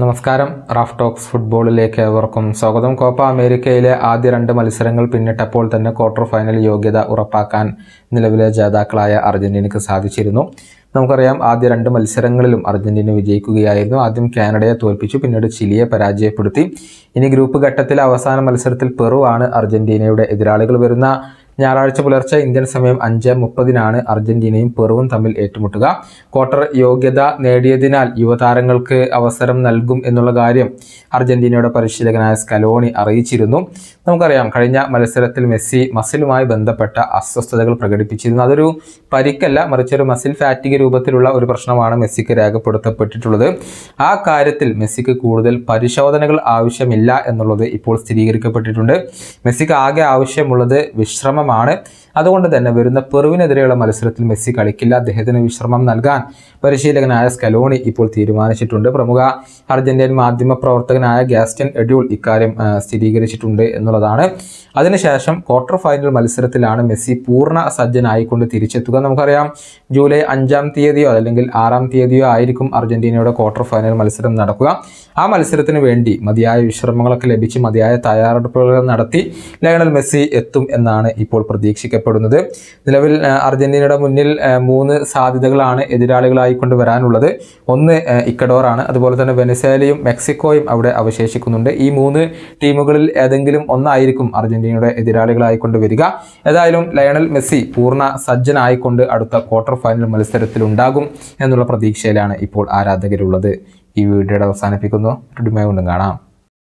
നമസ്കാരം. Raf talks ഫുട്ബോളിലേക്ക് ഏവർക്കും സ്വാഗതം. കോപ്പ അമേരിക്കയിലെ ആദ്യ രണ്ട് മത്സരങ്ങൾ പിന്നിട്ടപ്പോൾ തന്നെ ക്വാർട്ടർ ഫൈനൽ യോഗ്യത ഉറപ്പാക്കാൻ നിലവിലെ ജേതാക്കളായ അർജന്റീനയ്ക്ക് സാധിച്ചിരുന്നു. നമുക്കറിയാം ആദ്യ രണ്ട് മത്സരങ്ങളിലും അർജന്റീന വിജയിക്കുകയായിരുന്നു. ആദ്യം കാനഡയെ തോൽപ്പിച്ചു പിന്നീട് ചിലിയെ പരാജയപ്പെടുത്തി. ഇനി ഗ്രൂപ്പ് ഘട്ടത്തിലെ അവസാന മത്സരത്തിൽ പെറു ആണ് അർജന്റീനയുടെ എതിരാളികൾ വരുന്ന ഞായറാഴ്ച പുലർച്ചെ ഇന്ത്യൻ സമയം അഞ്ച് മുപ്പതിനാണ് അർജന്റീനയും പെറുവും തമ്മിൽ ഏറ്റുമുട്ടുക. ക്വാർട്ടർ യോഗ്യത നേടിയതിനാൽ യുവതാരങ്ങൾക്ക് അവസരം നൽകും എന്നുള്ള കാര്യം അർജന്റീനയുടെ പരിശീലകനായ സ്കലോണി അറിയിച്ചിരുന്നു. നമുക്കറിയാം കഴിഞ്ഞ മത്സരത്തിൽ മെസ്സി മസിലുമായി ബന്ധപ്പെട്ട അസ്വസ്ഥതകൾ പ്രകടിപ്പിച്ചിരുന്നു. അതൊരു പരിക്കല്ല മറിച്ച് ഒരു മസിൽ ഫാറ്റിക് രൂപത്തിലുള്ള ഒരു പ്രശ്നമാണ് മെസ്സിക്ക് രേഖപ്പെടുത്തപ്പെട്ടിട്ടുള്ളത്. ആ കാര്യത്തിൽ മെസ്സിക്ക് കൂടുതൽ പരിശോധനകൾ ആവശ്യമില്ല എന്നുള്ളത് ഇപ്പോൾ സ്ഥിരീകരിക്കപ്പെട്ടിട്ടുണ്ട്. മെസ്സിക്ക് ആകെ ആവശ്യമുള്ളത് വിശ്രമമാണ്. അതുകൊണ്ട് തന്നെ വരുന്ന പെറുവിനെതിരെയുള്ള മത്സരത്തിൽ മെസ്സി കളിക്കില്ല. അദ്ദേഹത്തിന് വിശ്രമം നൽകാൻ പരിശീലകനായ സ്കലോണി ഇപ്പോൾ തീരുമാനിച്ചിട്ടുണ്ട്. പ്രമുഖ അർജന്റീൻ മാധ്യമ പ്രവർത്തകനായ ഗ്യാസ്റ്റൻ എഡ്യൂൾ ഇക്കാര്യം സ്ഥിരീകരിച്ചിട്ടുണ്ട് എന്നുള്ളതാണ്. അതിനുശേഷം ക്വാർട്ടർ ഫൈനൽ മത്സരത്തിലാണ് മെസ്സി പൂർണ സജ്ജനായിക്കൊണ്ട് തിരിച്ചെത്തുക. നമുക്കറിയാം ജൂലൈ അഞ്ചാം തീയതിയോ അല്ലെങ്കിൽ ആറാം തീയതിയോ ആയിരിക്കും അർജന്റീനയുടെ ക്വാർട്ടർ ഫൈനൽ മത്സരം നടക്കുക. ആ മത്സരത്തിന് വേണ്ടി മതിയായ വിശ്രമങ്ങളൊക്കെ ലഭിച്ച് മതിയായ തയ്യാറെടുപ്പുകൾ നടത്തി ലയണൽ മെസ്സി എത്തും എന്നാണ് ഇപ്പോൾ പ്രതീക്ഷിക്കപ്പെടുന്നത്. നിലവിൽ അർജന്റീനയുടെ മുന്നിൽ മൂന്ന് സാധ്യതകളാണ് എതിരാളികളായിക്കൊണ്ട് വരാനുള്ളത്. ഒന്ന് ഇക്കഡോറാണ് അതുപോലെ തന്നെ വെനസേലയും മെക്സിക്കോയും അവിടെ അവശേഷിക്കുന്നുണ്ട്. ഈ മൂന്ന് ടീമുകളിൽ ഏതെങ്കിലും ഒന്നായിരിക്കും അർജന്റീനയുടെ എതിരാളികളായിക്കൊണ്ട് വരിക. ഏതായാലും ലയണൽ മെസ്സി പൂർണ സജ്ജനായിക്കൊണ്ട് അടുത്ത ക്വാർട്ടർ ഫൈനൽ മത്സരത്തിൽ ഉണ്ടാകും എന്നുള്ള പ്രതീക്ഷയിലാണ് ഇപ്പോൾ ആരാധകരുള്ളത്. ഈ വീഡിയോയുടെ അവസാനിപ്പിക്കുന്നു. കൊണ്ടും കാണാം.